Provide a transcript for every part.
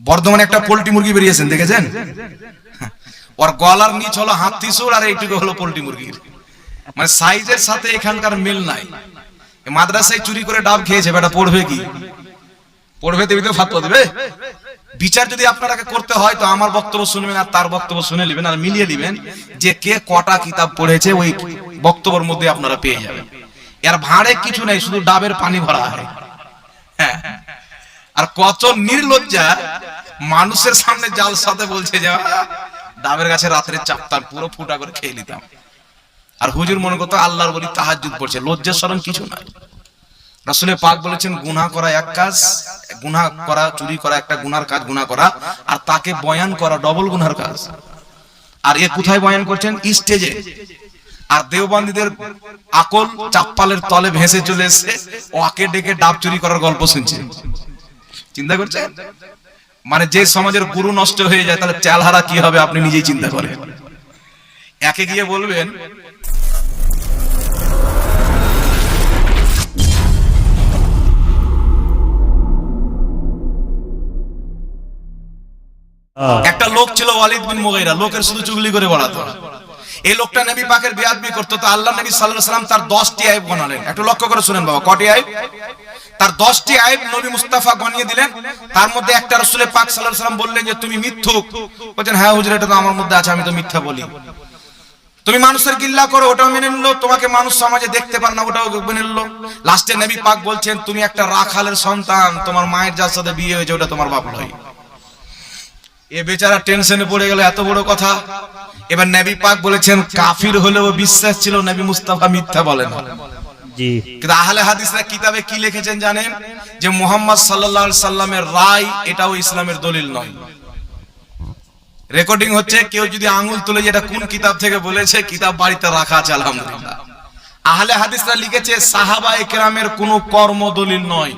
বর্ধমানে একটা পোল্ট্রি মুরগি বেরিয়েছেন, দেখেছেন? ওর গলার নিচ হলো হাতি সুর আর এইটুকু হলো পোল্ট্রি মুরগির মানে সাইজের সাথে এখানকার মিল নাই। মাদ্রাসায় চুরি করে ডাব খেয়েছে, বেটা পড়বে কি? পড়বে দেবে তো ফাতোয়া দেবে। বিচার যদি আপনারাকে করতে হয়, তো আমার বক্তব্য শুনবেন আর তার বক্তব্য শুনে নেবেন আর মিলিয়ে নেবেন যে কে কটা কিতাব পড়েছে ওই বক্তব্যের মধ্যে আপনারা পেয়ে যাবেন। এর ভাঁড়ে কিছু নেই, শুধু ডাবের পানি ভরা হয়। হ্যাঁ। আর কত নির্লজ্জা মানুষের সামনে জাল সাথে বলছে যে ডাবের গাছে রাত্রে চাপতাম পুরো ফুটা করে খেয়ে নিতাম। আর হুজুর মনে করতো আল্লাহর বলি তাহাজ্জুদ পড়ছে। লজ্জা শরম কিছু নাই। রাসূলের পাক বলেছেন, গুনাহ করা এক কাজ, গুনাহ করা, চুরি করা একটা গুনার কাজ, গুনাহ করা, আর তাকে বয়ান করা ডবল গুনার কাজ। আর এ কোথায় বয়ান করছেন? স্টেজে। আর দেওবন্দীদের আকল চাপ্পালের তলে ভেসে চলে এসে ওকে ডেকে ডাব চুরি করার গল্প শুনছে চিন্তা করছেন মানে যে সমাজের গুরু নষ্ট হয়ে যায়, তাহলে চালহারা কি হবে আপনি নিজেই চিন্তা করেন। একে গিয়ে বলবেন, একটা লোক ছিল ওয়ালিদ বিন মুগাইরা, লোকের শুধু চুগলি করে বেড়াতো এই লোকটা নবী পাকের বিয়াদবি করতো, তো আল্লাহ নবী সাল্লাল্লাহু আলাইহি সাল্লাম তার 10টি আইব গণালেন একটু লক্ষ্য করে শুনেন বাবা, কটি আইব তার 10টি আইব নবী মুস্তাফা গনিয়ে দিলেন। তার মধ্যে একটা রাসূলের পাক আলাইহি সাল্লাম বললেন যে, তুমি মিথ্যুক। বলেন হ্যাঁ হুজুর, এটা তো আমার মধ্যে আছে, আমি তো মিথ্যা বলি। তুমি মানুষের গিল্লা করো, ওটাও মেনে নিলো। তোমাকে মানুষ সমাজে দেখতে পার না, ওটাও মেনে নিলো। লাস্টে নবী পাক বলছেন, তুমি একটা রাখালের সন্তান, তোমার মায়ের যার সাথে বিয়ে হয়েছে, ওটা তোমার বাপ নয়। এ বেচারা টেনশনে পড়ে গেল, এত বড় কথা। এবার নবী পাক বলেছেন, কাফির হলেও বিশ্বাস ছিল, নবী মুস্তাফা মিথ্যা বলেন কিন্তু আহলে হাদিসরা কিতাবে কি লিখেছেন জানেন? যে সাল্লামের রায় এটাও ইসলামের দলিল নয়। রেকর্ডিং হচ্ছে, কেউ যদি আঙ্গুল তুলে কোন কিতাব থেকে বলেছে, কিতাব বাড়িতে রাখা আছে, আলহামদুলিল্লাহ। আহলে হাদিসরা লিখেছে, সাহাবা একরামের কোনো কর্ম দলিল নয়।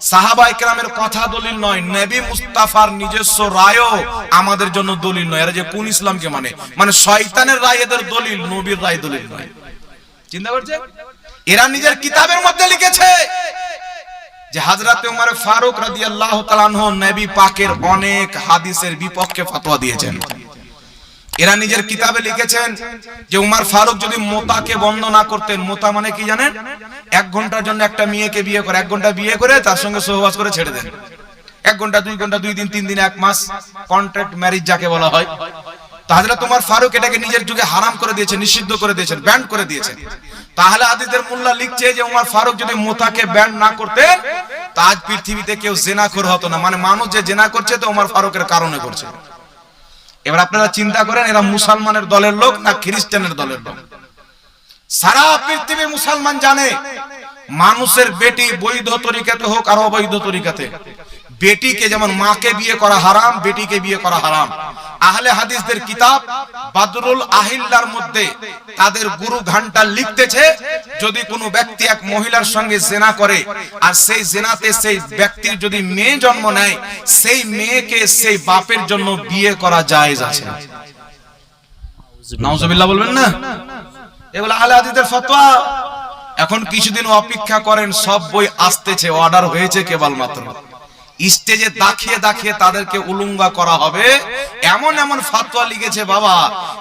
সাহাবা একরামের কথা দলিল নয়। নবী মুস্তাফার নিজস্ব রায়ও আমাদের জন্য দলিল নয়। এরা যে কোন ইসলামকে মানে? মানে শয়তানের রায় এদের দলিল, নবীর রায় দলিল নয়। চিন্তা করছে এরা নিজের কিতাবের মধ্যে লিখেছে যে হাজরাতে উমর ফারুক তাআলা আনহু নবী পাকের অনেক হাদিসের বিপক্ষে ফতোয়া দিয়েছেন। এরা নিজের কিতাবে লিখেছেন যে উমার ফারুক যদি মোতাকে বন্ধ না করতেন, মোতা মানে কি জানেন? এক ঘণ্টার জন্য একটা মেয়েকে বিয়ে করে, এক ঘণ্টা বিয়ে করে তার সঙ্গে সহবাস করে ছেড়ে দেন। এক ঘণ্টা, দুই ঘণ্টা, দুই দিন, তিন দিন, এক মাস কন্ট্রাক্ট ম্যারেজ যাকে বলা হয়। তাহলে তোমার ফারুক এটাকে নিজের যুগে হারাম করে দিয়েছে নিষিদ্ধ করে দিয়েছেন ব্যান্ড করে দিয়েছেন। তাহলে আদিদের মোল্লা লিখছে যে উমার ফারুক যদি মোতাকে ব্যান্ড না করতেন, তা আজ পৃথিবীতে কেউ জেনা করে হতো না। মানে মানুষ যে জেনা করছে, তো উমার ফারুকের কারণে করছে। এবার আপনারা চিন্তা করেন, এরা মুসলমানের দলের লোক না খ্রিস্টানের দলের লোক? সারা পৃথিবী মুসলমান জানে, মানুষের বেটি বৈধ তরিকাতে হোক আর অবৈধ তরিকাতে। বেটিকে যেমন মাকে বিয়ে করা হারাম, বেটিকে বিয়ে করা হারাম। আহলে হাদিসদের কিতাব বাদরুল আহিল্লার মধ্যে তাদের গুরু ঘণ্টা লিখতেছে, যদি কোনো ব্যক্তি এক মহিলার সঙ্গে জেনা করে, আর সেই জেনাতে সেই ব্যক্তির যদি মেয়ে জন্ম নেয়, সেই মেয়েকে সেই বাপের জন্য বিয়ে করা জায়েজ আছে। নাউজুবিল্লাহ বলবেন না? এগুলো আহলে হাদিসদের ফতোয়া। এখন কিছুদিন অপেক্ষা করেন, সব বই আসতেছে, অর্ডার হয়েছে কেবলমাত্র। স্টেজে দাখিয়ে দাখিয়ে তাদেরকে উলুঙ্গা করা হবে। এমন এমন ফাতোয়া লিখেছে বাবা,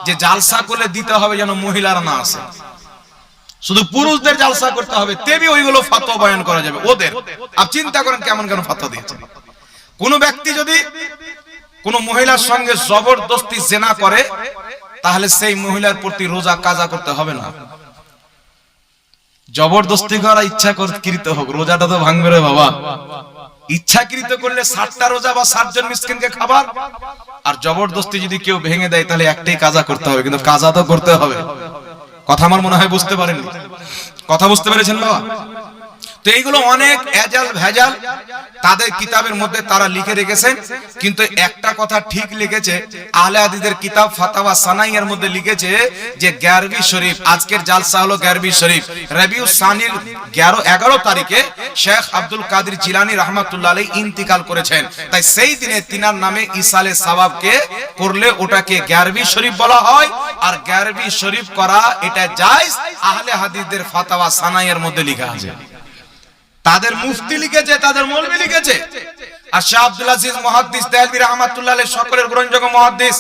যে জালসা করলে দিতে হবে যেন মহিলারা না আসে। শুধু পুরুষদের জালসা করতে হবে তেবি ওইগুলো ফাতোয়া বয়ান করা যাবে। ওদের। আপ চিন্তা করেন কেমন কেন ফাতোয়া দিয়েছে। কোন ব্যক্তি যদি কোন মহিলার সঙ্গে জবরদস্তি জেনা করে, তাহলে সেই মহিলার প্রতি রোজা কাজা করতে হবে না। জবরদস্তি করা ইচ্ছাকৃত হোক, রোজাটা তো ভাঙবে রে বাবা। ইচ্ছাকৃত করলে ষাটটা রোজা বা ষাট জন মিসকিনকে খাবার। আর জবরদস্তি যদি কেউ ভেঙে দেয়, তাহলে একটাই কাজা করতে হবে, কিন্তু কাজা তো করতে হবে। কথা আমার মনে হয় বুঝতে পারেননি। কথা বুঝতে পেরেছেন বাবা? তো এইগুলো অনেক এজাল ভেজাল তাদের কিতাবের মধ্যে তারা লিখে রেখেছেন। কিন্তু একটা কথা ঠিক লিখেছে, আহলে হাদিসের কিতাব ফাতাওয়া সানাইয়ের মধ্যে লিখেছে যে গ্যারবি শরীফ, আজকের জালসা হলো গ্যারবি শরীফ। রবিউ সানির 11 11 তারিখে শেখ আব্দুল কাদের জিলানী রাহমাতুল্লাহ আলাইহি ইন্তিকাল করেছেন। তাই সেই দিনে তিনার নামে ইসালে সাওয়াবকে করলে ওটাকে গ্যারবি শরীফ বলা হয়। আর গ্যারবি শরীফ করা এটা জায়েজ আহলে হাদিসদের ফাতাওয়া সানাইয়ের মধ্যে লেখা আছে। তাদের মুফতি লিখেছে তাদের মৌলবি লিখেছে। আর শাহ আব্দুল আজিজ মুহাদ্দিস দেহলভী রাহমাতুল্লাহ সকলের গ্রহণযোগ্য মুহাদ্দিস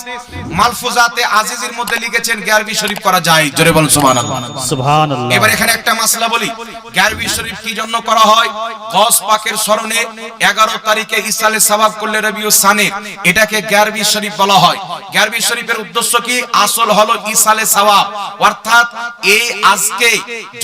মালফুজাতে আজিজের মধ্যে লিখেছেন গ্যারবি শরীফ করা যায়। জোরে বলুন সুবহানাল্লাহ। সুবহানাল্লাহ। এবার এখানে একটা মাসলা বলি গ্যারবি শরীফ কি জন্য করা হয়? গস পাকের স্মরণে 11 তারিখে ইসালে সওয়াব করলে রবিউ সানে এটাকে গ্যারবি শরীফ বলা হয়। গ্যারবি শরীফের উদ্দেশ্য কি? আসল হলো ইসালে সওয়াব অর্থাৎ এই আজকে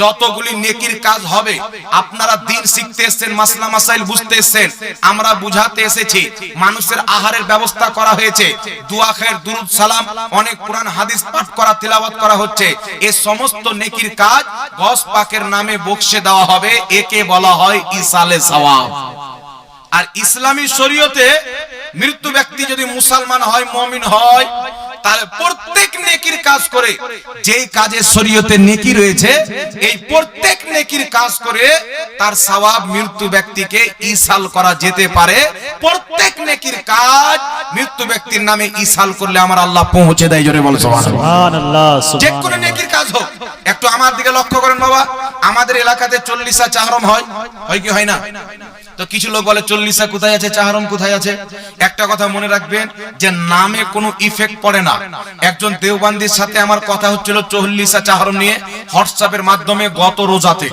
যতগুলি নেকির কাজ হবে আপনারা দিন শিখতে এসেছেন মাসলা মাসাইল বুঝতে এসেছেন আমরা বুঝাতে এসেছি। মানুষের আহারের ব্যবস্থা করা হয়েছে। দোয়া খায়ের দুরুদ সালাম, অনেক পুরান হাদিস পাঠ করা, তেলাওয়াত করা হচ্ছে। এই সমস্ত নেকির কাজ গস পাকের নামে বক্সে দেওয়া হবে। একে বলা হয় ইসালে সওয়াব। আর ইসলামী শরীয়তে মৃত্যু ব্যক্তি যদি মুসলমান হয়, মমিন হয় তাহলে প্রত্যেক নেকির কাজ করে। যেই কাজে শরীয়তে নেকি রয়েছে এই প্রত্যেক নেকির কাজ করে তার সওয়াব মৃত্যু ব্যক্তিকে ইসাল করা যেতে পারে। প্রত্যেক নেকির কাজ মৃত্যু ব্যক্তির নামে ইসাল করলে আমার আল্লাহ পৌঁছে দেয় জোরে বলো সুবহানাল্লাহ। যে কোনো নেকির কাজ হোক একটু আমার দিকে লক্ষ্য করেন বাবা। আমাদের এলাকাতে চল্লিশা চাহরম হয়। হয় কি হয় না? তো কিছু লোক বলে চল্লিশা কোথায় আছে চাহরম কোথায় আছে? একটা কথা মনে রাখবেন যে নামে কোনো ইফেক্ট পড়ে না। একজন দেওবান্দির সাথে আমার কথা হচ্ছিল চল্লিশা চাহরম নিয়ে হোয়াটসঅ্যাপের মাধ্যমে গত রোজাতে।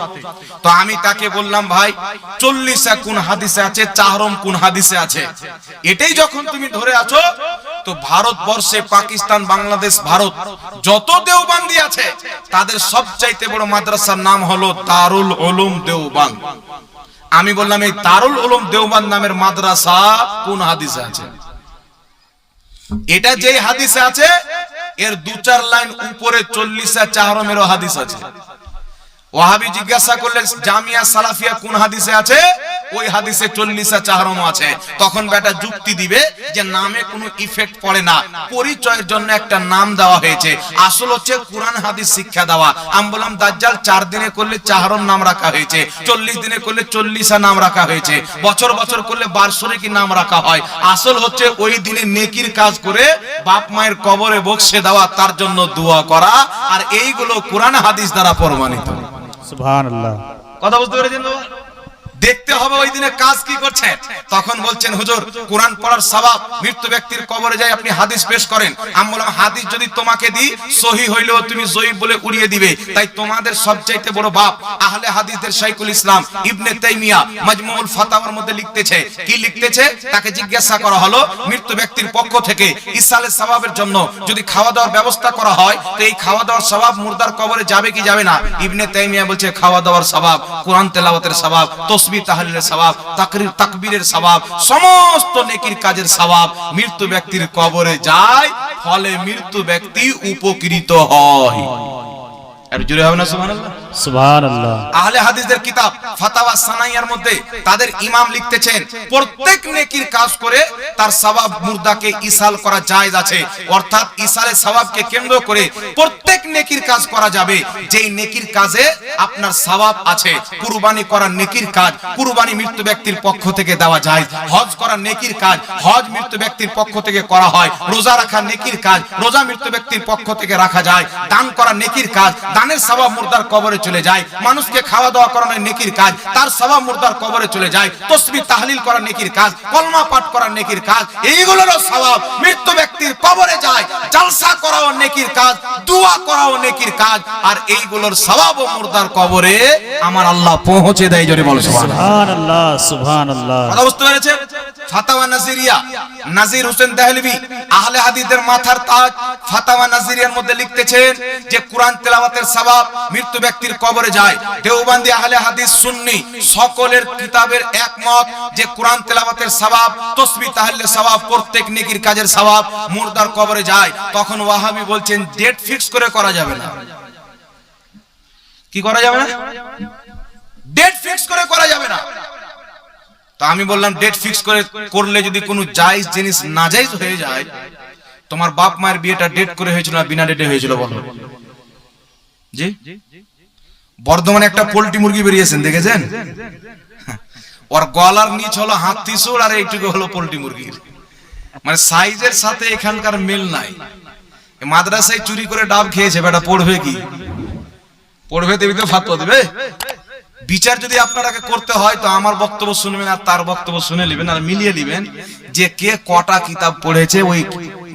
তো আমি তাকে বললাম, ভাই, চল্লিশা কোন হাদিসে আছে, চাহরম কোন হাদিসে আছে? এটাই যখন তুমি ধরে আছো, তো ভারতবর্ষে, পাকিস্তান, বাংলাদেশ, ভারত, যত দেওবান্দি আছে, তাদের সবচাইতে বড় মাদ্রাসার নাম হলো দারুল উলুম দেওবান আমি বললাম, এই দারুল উলুম দেওবান নামের মাদ্রাসা কোন হাদিসে আছে? এটা যেই হাদিসে আছে এর দু চার লাইন উপরে চল্লিশা চাহরমেরও হাদিস আছে। ওয়াহাবি জিজ্ঞাসা করলে জামিয়া সালাফিয়া কোন হাদিসে আছে? ওই হাদিসে চল্লিশা চাহরম আছে। তখন বেটা যুক্তি দিবে যে নামে কোনো ইফেক্ট পড়ে না। পরিচয়ের জন্য একটা নাম দেওয়া হয়েছে। আসল হচ্ছে কোরআন হাদিস শিক্ষা দেওয়া। আমি বললাম, দাজ্জাল চার দিনে করলে চাহরম নাম রাখা হয়েছে, চল্লিশ দিনে করলে চল্লিশা নাম রাখা হয়েছে, বছর বছর করলে বার্ষরিকী নাম রাখা হয়। আসল হচ্ছে ওই দিনে নেকির কাজ করে বাপ মায়ের কবরে বক্সে দেওয়া, তার জন্য দোয়া করা, আর এইগুলো কোরআন হাদিস দ্বারা প্রমাণিত। সুবহানাল্লাহ। কথা বুঝতে পেরেছেন বাবা? দেখতে হবে ওই দিনে কাজ কি করছেন তখন বলছেন, হুজুর, কোরআন পড়ার সওয়াব মৃত্যু ব্যক্তির কবরে যাই আপনি হাদিস পেশ করেন। আমি বললাম, হাদিস যদি তোমাকে দিই, সহি হইলেও তুমি জয়ী বলে উড়িয়ে দিবে। তাই তোমাদের সবচাইতে বড় বাপ আহলে হাদিসদের শাইখুল ইসলাম ইবনে তাইমিয়া মাজমুউল ফাতাওয়ার মধ্যে লিখতেছে। কি লিখতেছে? তাকে জিজ্ঞাসা করা হলো, মৃত্যু ব্যক্তির পক্ষ থেকে ইসালের সওয়াবের জন্য যদি খাওয়া দাওয়ার ব্যবস্থা করা হয়, তো এই খাওয়া দাওয়ার স্বভাব মুর্দার কবরে যাবে কি যাবে না? ইবনে তাইমিয়া বলছে খাওয়া দাওয়ার স্বভাব, কোরআন তেলাওয়াতের সওয়াব তসবিহ তাহলিলের সবাব তাকরির তাকবীরের সবাব সমস্ত নেকির কাজের সবাব মৃত্যু ব্যক্তির কবরে যায়, ফলে মৃত্যু ব্যক্তি উপকৃত হয়। আর জুড়ে হবে না, সুবহানাল্লাহ? সুবহানাল্লাহ। করে জায়েজ কুরবানি করা নেকির কাজ, কুরবানি মৃত্যু ব্যক্তির পক্ষ থেকে দেওয়া যায়। হজ করা নেকির কাজ, হজ মৃত্যু ব্যক্তির পক্ষ থেকে করা হয়। রোজা রাখা নেকির কাজ, রোজা মৃত্যু ব্যক্তির পক্ষ থেকে রাখা যায়। দান করা নেকির কাজ, দানের সওয়াব মুর্দার কবরে চলে যায়। মানুষকে খাওয়া দাওয়া করানোর নেকির কাজ তার সওয়াব মুর্দার কবরে চলে যায়। তসবিহ তাহলিল করা নেকির কাজ কলমা পাঠ করা নেকির কাজ এইগুলোরও সওয়াব মৃত্যু ব্যক্তির কবরে যায় জালসা করাও নেকির কাজ দোয়া করাও নেকির কাজ আর এইগুলোর সওয়াবও মুর্দার কবরে আমার আল্লাহ পৌঁছে দেয় জোরে বলো সুবহানাল্লাহ। সুবহানাল্লাহ সুবহানাল্লাহ। কথা বুঝতে পেরেছেন? ফাতাওয়া নাজিরিয়া, নাজির হোসেন আহলে হাদিসদের মাথার তাজ ফাতাওয়া নাজিরিয়ার মধ্যে লিখতেছেন যে কোরআন তেলাওয়াতের মৃত্যু ব্যক্তির কবরে যায়। আহলে হাদিস সকলের কিতাবের একমত যে কোরআন তেলাওয়াতের প্রত্যেক নেকির কাজের মুর্দার কবরে যায়। তখন ওয়াহাবি বলছেন ডেট ফিক্স করে করা যাবে না। কি করা যাবে না? ডেট ফিক্স করে করা যাবে না। তো আমি বললাম ডেট ফিক্স করে করলে যদি কোনো জায়েজ জিনিস নাজায়েজ হয়ে যায়, তোমার বাপ মায়ের বিয়েটা ডেট করে হয়েছিল না বিনা ডেটে হয়েছিল বলো? জি? বর্ধমানে একটা পোল্ট্রি মুরগি বেরিয়েছেন, দেখেছেন? ওর গলার নিচ হলো হাতি সুর আর এইটুকু হলো পোল্ট্রি মুরগির মানে সাইজের সাথে এখানকার মিল নাই। মাদ্রাসায় চুরি করে ডাব খেয়েছে, বেটা, পড়বে কি? পড়বে, দেবী তো ফাতোয়া দেবে বিচার যদি আপনারাকে করতে হয় তো আমার বক্তব্য শুনবেন আর তার বক্তব্য শুনে নেবেন আর মিলিয়ে নেবেন যে কে কটা কিতাব পড়েছে ওই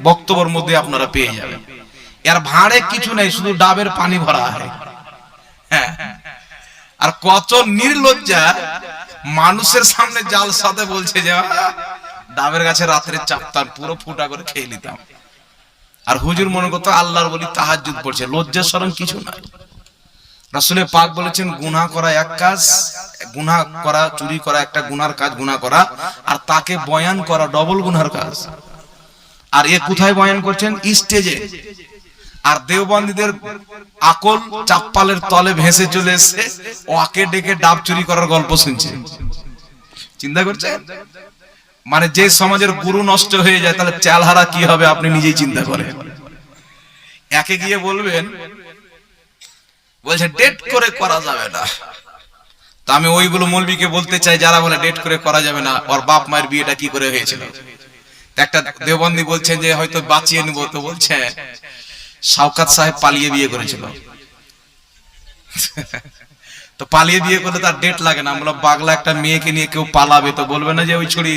বক্তব্যের মধ্যে আপনারা পেয়ে যাবেন। এর ভাঁড়ে কিছু নেই শুধু ডাবের পানি ভরা হয় হ্যাঁ। আর কত নির্লজ্জা মানুষের সামনে জাল সাথে বলছে যে "আহ, ডাবের গাছে রাত্রে চাপতাম পুরো ফুটা করে খেয়ে নিতাম। আর হুজুর মনে করতো আল্লাহর বলি তাহাজ্জুদ পড়ছে। লজ্জা শরম কিছু নাই রাসূলের পাক বলেছেন গুনা করা এক কাজ গুনা করা, চুরি করা একটা গুনার কাজ গুনা করা, আর তাকে বয়ান করা ডবল গুনার কাজ। আর এ কোথায় বয়ান করছেন? স্টেজে। আর দেওবন্দীদের আকল চাপ্পালের তলে ভেসে চলে এসছে ওকে ডেকে ডাব চুরি করার গল্প শুনছে। চিন্তা করছেন? মানে যে সমাজের গুরু নষ্ট হয়ে যায়, তাহলে চালহারা কি হবে আপনি নিজেই চিন্তা করেন। একে গিয়ে বলবেন বলছে ডেট করে করা যাবে না। তা আমি ওইগুলো মৌলবীকে বলতে চাই, যারা বলে ডেট করে করা যাবে না, ওর বাপ মায়ের বিয়েটা কি করে হয়েছিল? একটা দেওবন্দি বলছেন যে, হয়তো বাঁচিয়ে নিব। তো বলছে শাওকাত সাহেব পালিয়ে বিয়ে করেছিল। তো পালিয়ে বিয়ে করলে তার ডেট লাগে না। আমরা বাগলা একটা মেয়েকে নিয়ে কেউ পালাবে তো বলবে না যে, ওই ছড়ি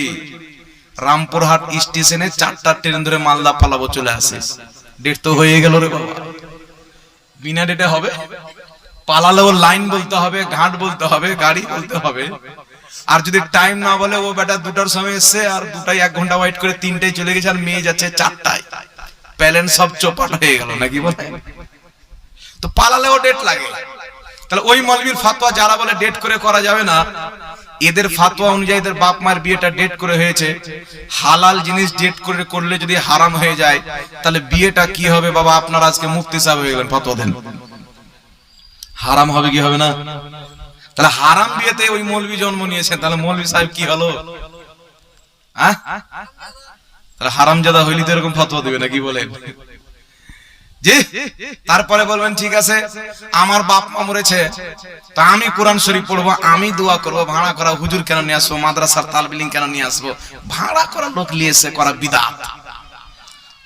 রামপুরহাট স্টেশনে চারটা ট্রেন ধরে মালদা পালাবো, চলে আসে ডেট তো হয়ে গেল রে বাবা। বিনা ডেটে হবে? পালালেও লাইন বলতে হবে, ঘাট বলতে হবে, গাড়ি বলতে হবে। আর যদি টাইম না বলে, ও বেটা দুটার সময় এসছে আর দুটাই এক ঘণ্টা ওয়েট করে তিনটায় চলে গেছে আর মেয়ে যাচ্ছে চারটায়। প্যালেন সব চোপাট হয়ে গেল, নাকি বলে? তো পালালেও ডেট লাগে। তাহলে ওই মলবির ফাতোয়া যারা বলে ডেট করে করা যাবে না, এদের ফাতোয়া অনুযায়ী এদের বাপ মায়ের বিয়েটা ডেট করে হয়েছে। হালাল জিনিস ডেট করে করলে যদি হারাম হয়ে যায়, তাহলে বিয়েটা কি হবে? বাবা, আপনারা আজকে মুফতি সাহেব হয়ে গেলেন ফাতোয়া দেন। হারাম হবে কি হবে না? তাহলে হারাম বিয়েতে ওই মৌলবি জন্ম নিয়েছেন, তাহলে মৌলবি সাহেব কি হলো? তাহলে হারাম জাদা হইলি তো এরকম ফতোয়া দিবে না কি বলেন তারপরে বলবেন, ঠিক আছে, আমার বাপ মা মরেছে, তা আমি কোরআন শরীফ পড়ব, আমি দোয়া করব, ভাড়া করা হুজুর কেন নিয়ে আসব, মাদ্রাসার তালবিলিং কেন নিয়ে আসব? ভাড়া করা লোক নিয়েছে করা বিদাত।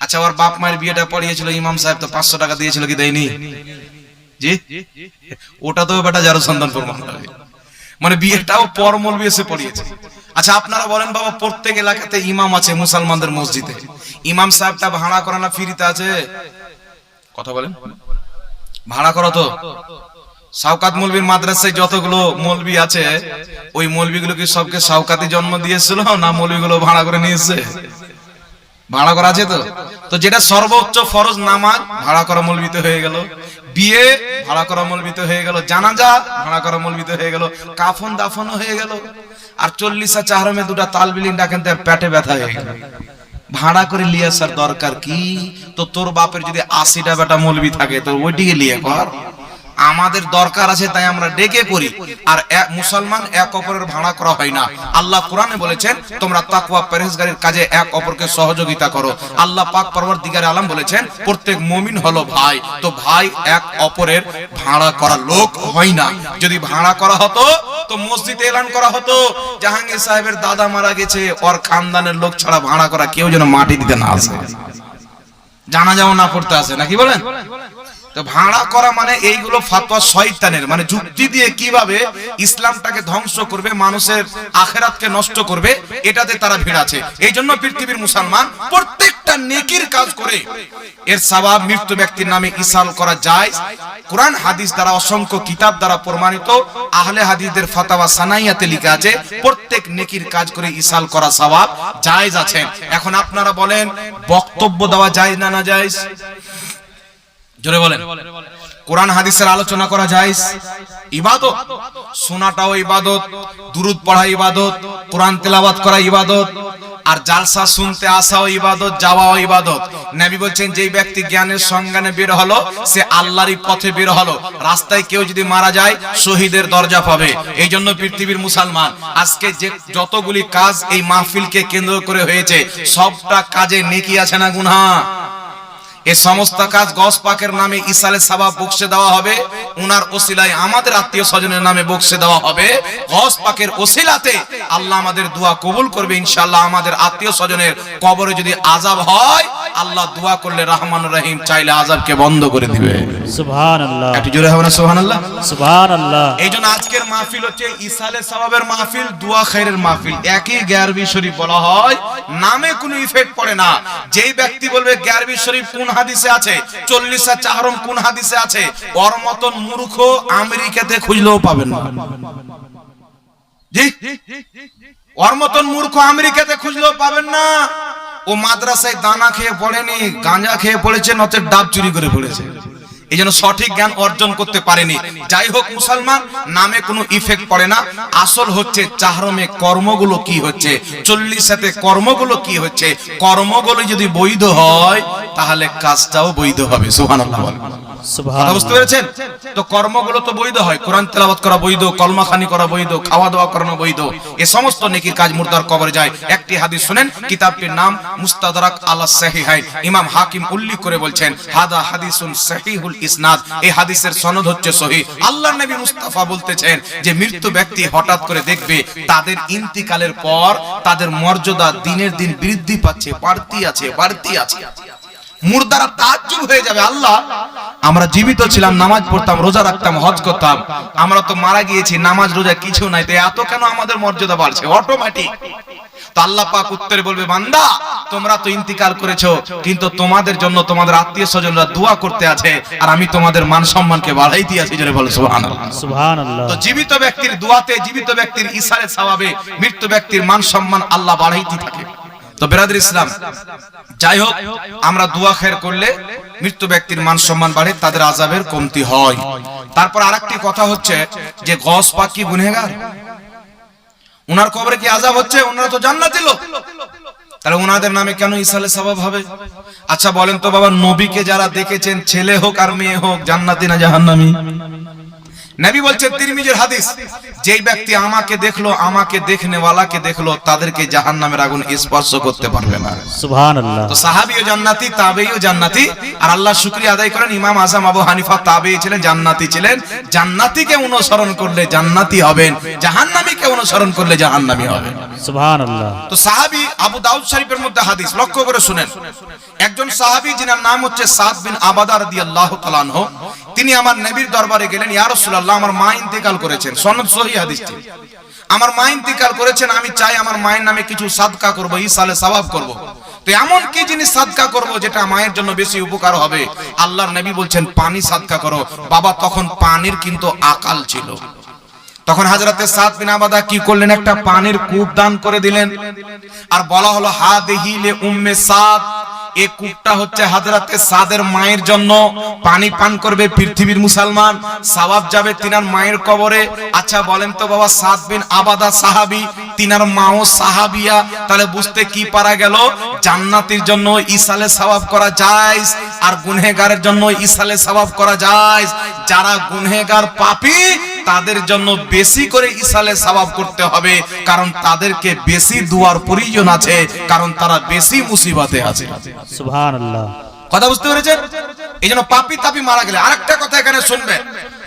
আচ্ছা ওর বাপ মায়ের বিয়েটা পড়িয়েছিল, ইমাম সাহেব তো পাঁচশো টাকা দিয়েছিল কি দেয়নি? জি? ওটা তো বেটা যারো সন্তান প্রমাণ মানে বিয়েটাও পরমলবি এসে পড়িয়েছে। আচ্ছা আপনারা বলেন বাবা, প্রত্যেক এলাকাতে ইমাম আছে মুসলমানদের মসজিদে। ইমাম সাহেবটা ভাড়া করা না ফ্রিতে আছে? কথা বলেন। ভাড়া করো তো। সাউকাত মৌলবীর মাদ্রাসায় যতগুলো মৌলবি আছে, ওই মৌলবিগুলো কি সবকে সাউকাতি জন্ম দিয়েছিল না মৌলবিগুলো ভাড়া করে নিয়েছে? ভাড়া করা আছে তো? তো যেটা সর্বোচ্চ ফরজ নামাজ, ভাড়া করা মূলবিত হয়ে গেল। বিয়ে, ভাড়া করা মূলবিত হয়ে গেল। জানাজা, ভাড়া করা মূলবিত হয়ে গেল। কাফন, দাফনও হয়ে গেল। আর চল্লিশা চাহরমে দুটা তাল বিলিং ডাকেন, তার পেটে ব্যথা হয়ে গেল। ভাড়া করে লিয়ে আসার দরকার কি? তো তোর বাপের যদি আশিটা বেটা মলবি থাকে, তো ওইটিকে লিয়ে কর। আমাদের দরকার আছে তাই আমরা ডেকে করি। আর মুসলমান এক অপরের ভাড়া করা হয় না। আল্লাহ কোরআনে বলেছেন, তোমরা তাকওয়া পরহেজগারির কাজে এক অপরকে সহযোগিতা করো। আল্লাহ পাক পরবর্তীকারে আলম বলেছেন, প্রত্যেক মুমিন হলো ভাই। তো ভাই এক অপরের ভাড়া করা লোক হয় না। যদি ভাড়া করা হতো, তো মসজিদে এলান করা হতো। জাহাঙ্গীর সাহেবের দাদা মারা গেছে, ওর খানদানের লোক ছাড়া ভাড়া করা কেউ যেন মাটি দিতে না আসে। জানা যাও না পড়তে আসে, নাকি বলেন? তো ভাড়া করা মানে এইগুলো ফাতোয়া শয়তানের। মানে যুক্তি দিয়ে কীভাবে ইসলামটাকে ধ্বংস করবে, মানুষের আখেরাতকে নষ্ট করবে, এটাতে তারা ভিড় আছে। এই জন্য পৃথিবীর মুসলমান প্রত্যেকটা নেকির কাজ করে। এর সবাব মৃত্যু ব্যক্তির নামে ইসাল করা যায় কোরআন, হাদিস দ্বারা অসংখ্য কিতাব দ্বারা প্রমাণিত। আহলে হাদিসদের ফাতাওয়া সানাইয়াতে লেখা আছে, প্রত্যেক নেকির কাজ করে ইসাল করা সওয়াব জায়েজ আছে। এখন আপনারা বলেন, বক্তব্য দেওয়া যায় না না জায়েজ? জোরে বলেন। কোরআন হাদিসের আলোচনা করা যায় ইবাদত, শোনাটাও ইবাদত, দুরুদ পড়া ইবাদত, কোরআন তেলাওয়াত করা ইবাদত, আর জালসা শুনতে আসাও ইবাদত, যাওয়াও ইবাদত। নবী বলছেন, যেই ব্যক্তি জ্ঞানের সঙ্গানে বের হলো, সে আল্লাহরই পথে বের হলো। রাস্তায় কেউ যদি মারা যায়, শহীদের দরজা পাবে। এই জন্য পৃথিবীর মুসলমান, আজকে যে যতগুলি কাজ এই মাহফিলকে কেন্দ্র করে হয়েছে, সবটা কাজে নেকি আছে না গুনহা? এই সমস্ত কাজ গস পাকের নামে ইসালে সাবাব বকশে দেওয়া হবে। উনার ওসিলায় আমাদের আত্মীয় স্বজনের নামে বকশে দেওয়া হবে। গস পাকের ওসিলাতে আল্লাহ আমাদের দোয়া কবুল করবে ইনশাল্লাহ আমাদের আত্মীয় স্বজনের কবরে যদি আজাব হয় আল্লাহ দোয়া করলে রহমান রহিম চাইলে আজাবকে বন্ধ করে দিবে। সুবহান একটু জোরে হবে না সুবহানাল্লাহ? সুবহান আল্লাহ আজকের মাহফিল হচ্ছে ইসালে সবাবের মাহফিল দুয়া খাইরের মাহফিল। একই গ্যারবি শরীফ বলা হয় নামে কোনো ইফেক্ট পড়ে না। যেই ব্যক্তি বলবে গ্যারবি শরীফ কোন হাদিসে আছে চল্লিশ আর চাহরম কোন হাদিসে আছে ওর মতন মূর্খ আমেরিকাতে খুঁজলেও পাবেন না। জি? ওর মতন মূর্খ আমেরিকাতে খুঁজলেও পাবেন না। ও মাদ্রাসায় দানা খেয়ে পড়েনি গাঁজা খেয়ে পড়েছে নতের ডাব চুরি করে পড়েছে। এই জন্য সঠিক জ্ঞান অর্জন করতে পারেনি। যাই হোক মুসলমান নামে কোনো ইফেক্ট পড়ে না। আসল হচ্ছে চাহরমে কর্মগুলো কি হচ্ছে? চল্লিশ সাথে কর্মগুলো কি হচ্ছে? কর্মগুলো যদি বৈধ হয় তাহলে কাজটাও বৈধ হবে। সুবহানাল্লাহ বুঝতে পেরেছেন? তো কর্মগুলো তো বৈধ হয়। কোরআন তেলাওয়াত করা বৈধ কলমাখানি করা বৈধ খাওয়া দাওয়া করানো বৈধ। এ সমস্ত নেকির কাজ মুর্দার কবরে যায়। একটি হাদিস শুনেন কিতাবটির নাম মুস্তাদরাক আলা সাহিহাইন ইমাম হাকিম উল্লেখ করে বলছেন হাদা হাদিসুন সহিহুল ইসনাদ, এই হাদিসের সনদ হচ্ছে সহি। আল্লাহ নবী মুস্তাফা বলতেছেন যে মৃত্যু ব্যক্তি হঠাৎ করে দেখবে তাদের ইন্তিকালের পর তাদের মর্যাদা দিনের দিন বৃদ্ধি পাচ্ছে, বাড়তি আছে বাড়তি আছে। মুর্দারা তাজ্জুব হয়ে যাবে আল্লাহ। আমরা জীবিত ছিলাম নামাজ পড়তাম রোজা রাখতাম হজ করতাম। আমরা তো মারা গিয়েছি নামাজ রোজা কিছু নাই তো এত কেন আমাদের মর্যাদা বাড়ছে? অটোমেটিক তো আল্লাহ পাক উত্তরে বলবে বান্দা তোমরা তো ইন্তিকাল করেছ কিন্তু তোমাদের জন্য তোমাদের আত্মীয় স্বজনরা দোয়া করতে আছে আর আমি তোমাদের মান সম্মানকে বাড়াই দিয়েছি বলো সুবহানাল্লাহ। তো জীবিত ব্যক্তির দোয়াতে জীবিত ব্যক্তির ইসারে স্বভাবে মৃত্যু ব্যক্তির মান সম্মান আল্লাহ বাড়াইতে থাকে। তো বেরাদের ইসলাম, যাই হোক, আমরা দুয়া খের করলে মৃত্যু ব্যক্তির মান সম্মান বাড়ে, তাদের আজাবের কমতি হয়। তারপর আরেকটি কথা হচ্ছে যে গস পাকি গুনেগার উনার কবরে কি আজাব হচ্ছে? ওনারা তো জান্নাতি লোক। তাহলে ওনাদের নামে কেন ইসালে স্বভাব হবে? আচ্ছা বলেন তো বাবা, নবীকে যারা দেখেছেন, ছেলে হোক আর মেয়ে হোক, জান্নাতি না জাহান্নামী? নবী বলছে তিরমিজের হাদিস যেই ব্যক্তি আমাকে দেখল আমাকে দেখনেওয়ালাকে দেখল তাদেরকে জাহান্নামের আগুন স্পর্শ করতে পারবে না। সুবহান আল্লাহ তো সাহাবিও জান্নাতি তাবেইও জান্নাতি আর আল্লাহ শুকরিয়া আদায় করেন ইমাম আজম আবু হানিফা তাবেই ছিলেন জান্নাতি ছিলেন। জান্নাতিকে অনুসরণ করলে জান্নাতি হবেন জাহান্নামীকে অনুসরণ করলে জাহান্নামী হবেন। সুবহান আল্লাহ তো সাহাবী আবু দাউদ শরীফের মধ্যে হাদিস লক্ষ্য করে শুনেন। একজন সাহাবী যিনার নাম হচ্ছে সাদ বিন আবাদা রাদিয়াল্লাহু তাআলা তিনি আমার নবীর দরবারে গেলেন ইয়া রাসূলুল্লাহ আমার মা ইন্তেকাল করেছেন। সনদ সহিহ হাদিসটি। আমার মা ইন্তেকাল করেছেন, আমি চাই আমার মায়ের নামে কিছু সাদকা করব ইসালে সওয়াব করব। তো এমন কি জিনিস সাদকা করব যেটা মায়ের জন্য বেশি উপকার হবে? আল্লাহর নবী বলছেন, পানি সাদকা করো। বাবা তখন পানির কিন্তু আকাল ছিল। তখন হাজরাতে সাদ বিন আবাদা কি করলেন? একটা পানির কূপ দান করে দিলেন। আর বলা হলো হা দেহিলে উম্মে সাদ। এই কূপটা হচ্ছে হাজরাতে সাদের মায়ের জন্য। পানি পান করবে পৃথিবীর মুসলমান। সওয়াব যাবে তিনার মায়ের কবরে। আচ্ছা বলেন তো বাবা, সাদ বিন আবাদা সাহাবী, তিনার মাও সাহাবিয়া। তাহলে বুঝতে কি পারা গেল? জান্নাতির জন্য ইসালে সওয়াব করা যায় আর গুনহেগারের জন্য ইসালে সওয়াব করা যায় যারা গুনহেগার পাপী তাদের জন্য বেশি করে ইসালে সওয়াব করতে হবে কারণ তাদেরকে বেশি দুয়ার প্রয়োজন আছে কারণ তারা বেশি মুসিবতে আছে। কথা বুঝতে পেরেছেন? এই জন্য পাপি তাপি মারা গেলে আরেকটা কথা এখানে শুনবেন।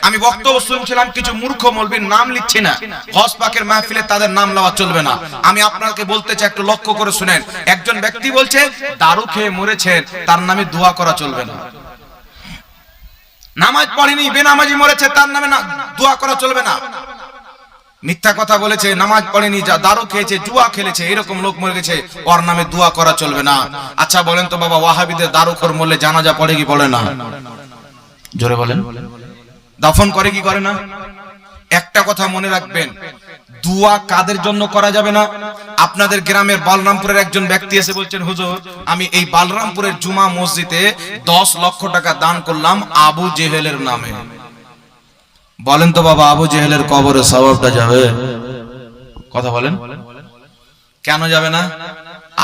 আমি বক্তব্য শুনছিলাম কিছু মূর্খ মলবির নাম লিখছি না। হজ পাকের মাহফিলে তাদের নাম নেওয়া চলবে না। আমি আপনাকে বলতে চাই একটু লক্ষ্য করে শুনেন। একজন ব্যক্তি বলছে দারু খেয়ে মরেছেন তার নামে দোয়া করা চলবে না। নামাজ পড়েনি, বেনামাজি মরেছে, তার নামে না, দোয়া করা চলবে না। মিথ্যা কথা বলেছে, নামাজ পড়েনি, যা দারু খেয়েছে, জুয়া খেলেছে, এরকম লোক মরে গেছে, ওর নামে দোয়া করা চলবে না। আচ্ছা বলেন তো বাবা, ওয়াহাবিদের দারু খোর মরলে জানাজা পড়ে কি পড়ে না? জোরে বলেন। দাফন করে কি করে না? একটা কথা মনে রাখবেন দুয়া কাদের জন্য করা যাবে না? আপনাদের গ্রামের বালরামপুরের একজন ব্যক্তি এসে বলছেন, হুজুর, আমি এই বালরামপুরের জুমা মসজিদে দশ লক্ষ টাকা দান করলাম আবু জেহেলের নামে। বলেন তো বাবা, আবু জেহেলের কবরে সবাবটা যাবে? কথা বলেন। কেন যাবে না?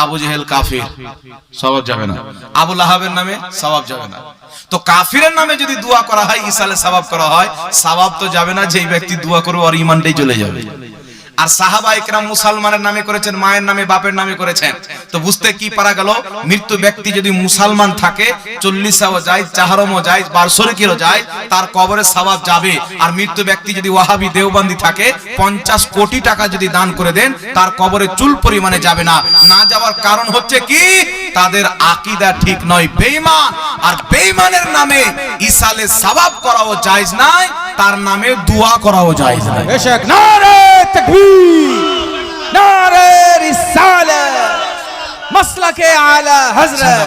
আবু জেহেল কাফির সবাব যাবে না। আবু লাহাবের নামে সবাব যাবে না। তো কাফিরের নামে যদি দোয়া করা হয় ইসালে সবাব করা হয় সবাব তো যাবে না যেই ব্যক্তি দোয়া করবে আর ইমানটাই চলে যাবে। আর সাহাবা ইকরাম মুসলমানের নামে করেছেন, মায়ের নামে, বাপের নামে করেছেন। তো বুঝতে কি পারা গেল? মৃত্যু ব্যক্তি যদি মুসলমান থাকে, চল্লিশাও যায়, চাহারমও যায়, বারশরিকেরও যায়, তার কবরে সবাব যাবে। আর মৃত্যু ব্যক্তি যদি ওয়াহাবি দেওবন্দি থাকে, পঞ্চাশ কোটি টাকা যদি দান করে দেন, তার কবরে চুল পরিমাণে যাবে না। না যাওয়ার কারণ হচ্ছে কি? তাদের আকিদা ঠিক নয়, বেঈমান। আর বেঈমানের নামে ইসালে সওয়াব করাও জায়েজ নাই তার নামে দোয়া করাও জায়েজ নাই বেশক নারে তকবীর নারে রিসালাত মাসলাকে আলা হযরত।